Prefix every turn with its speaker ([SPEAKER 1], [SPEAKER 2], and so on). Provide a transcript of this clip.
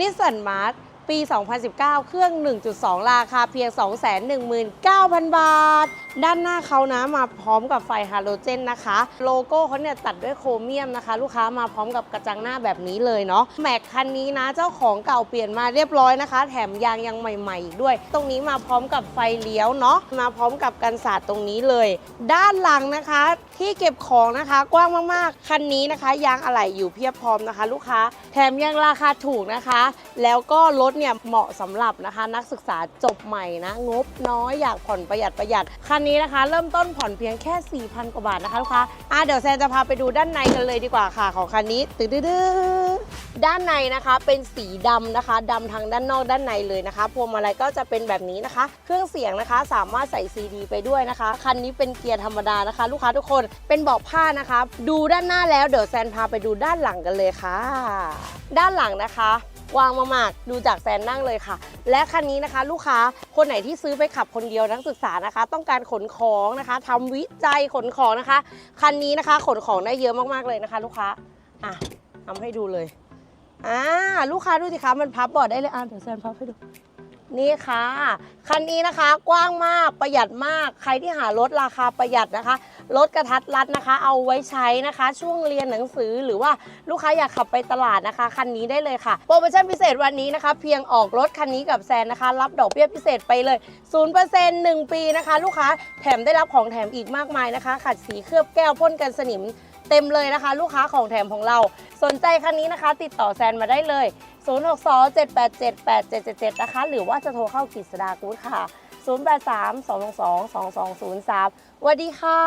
[SPEAKER 1] นิสสันมาร์ทปี 2019 เครื่อง 1.2 ราคาเพียง 219,000 บาท ด้านหน้าเขานะมาพร้อมกับไฟฮาโลเจนนะคะ โลโก้เขาเนี่ยตัดด้วยโครเมียมนะคะ ลูกค้ามาพร้อมกับกระจังหน้าแบบนี้เลยเนาะแม็กคันนี้นะ เจ้าของเก่าเปลี่ยนมาเรียบร้อยนะคะ แถมยางยังใหม่ๆอีกด้วย ตรงนี้มาพร้อมกับไฟเลี้ยวเนาะมาพร้อมกับกันศาสตร์ตรงนี้เลย ด้านหลังนะคะที่เก็บของนะคะกว้างมากๆ คันนี้นะคะ ยางอะไหล่อยู่เพียบพร้อมนะคะ ลูกค้าแถมยังราคาถูกนะคะ แล้วก็รถเนี่ยเหมาะสำหรับนะคะ นักศึกษาจบใหม่นะ งบน้อยอยากผ่อนประหยัดประหยัด คันนี้นะคะ เริ่มต้นผ่อนเพียงแค่ 4,000 กว่าบาทนะคะลูกค้าอะเดี๋ยวแซนจะพาไปดูด้านในกันเลยดีกว่าค่ะ ของคันนี้ตื้อ ด้านในนะคะเป็นสีดำนะคะดำทางด้านนอกด้านในเลยนะคะพวงมาลัยก็จะเป็นแบบนี้นะคะ เครื่องเสียงนะคะสามารถใส่ซีดีไปด้วยนะคะ คันนี้เป็นเกียร์ธรรมดานะคะ ลูกค้าทุกคนเป็นเบาะผ้านะคะ ดูด้านหน้าแล้วเดี๋ยวแซนพาไปดูด้านหลังกันเลยค่ะ ด้านหลังนะคะวางมากๆดูจากแซนนั่งเลยค่ะ และคันนี้นะคะ ลูกค้าคนไหนที่ซื้อไปขับคนเดียวนักศึกษานะคะ ต้องการขนของนะคะทำวิจัยขนของนะคะ คันนี้นะคะ ขนของได้เยอะมากๆเลยนะคะ ลูกค้าอะทำให้ดูเลย อ่าลูกค้าดูสิคะมันพับเบาะได้เลยอะเดี๋ยวแซนพับให้ดู นี่ค่ะ คันนี้นะคะ กว้างมากประหยัดมาก ใครที่หารถราคาประหยัดนะคะรถกระทัดรัดนะคะ เอาไว้ใช้นะคะ ช่วงเรียนหนังสือหรือว่าลูกค้าอยากขับไปตลาดนะคะคันนี้ได้เลยค่ะโปรโมชั่นพิเศษวันนี้นะคะ เพียงออกรถคันนี้กับแซนนะคะ รับดอกเบี้ยพิเศษไปเลย0% 1 ปีนะคะ ลูกค้าแถมได้รับของแถมอีกมากมายนะคะ ขัดสีเคลือบแก้วพ่นกันสนิมเต็มเลยนะคะ ลูกค้าของแถมของเรา สนใจคันนี้นะคะ ติดต่อแซนมาได้เลย 062-787-8777 นะคะ หรือว่าจะโทรเข้ากฤษดากู๊ดค่ะ 083-222-2203สวัสดีค่ะ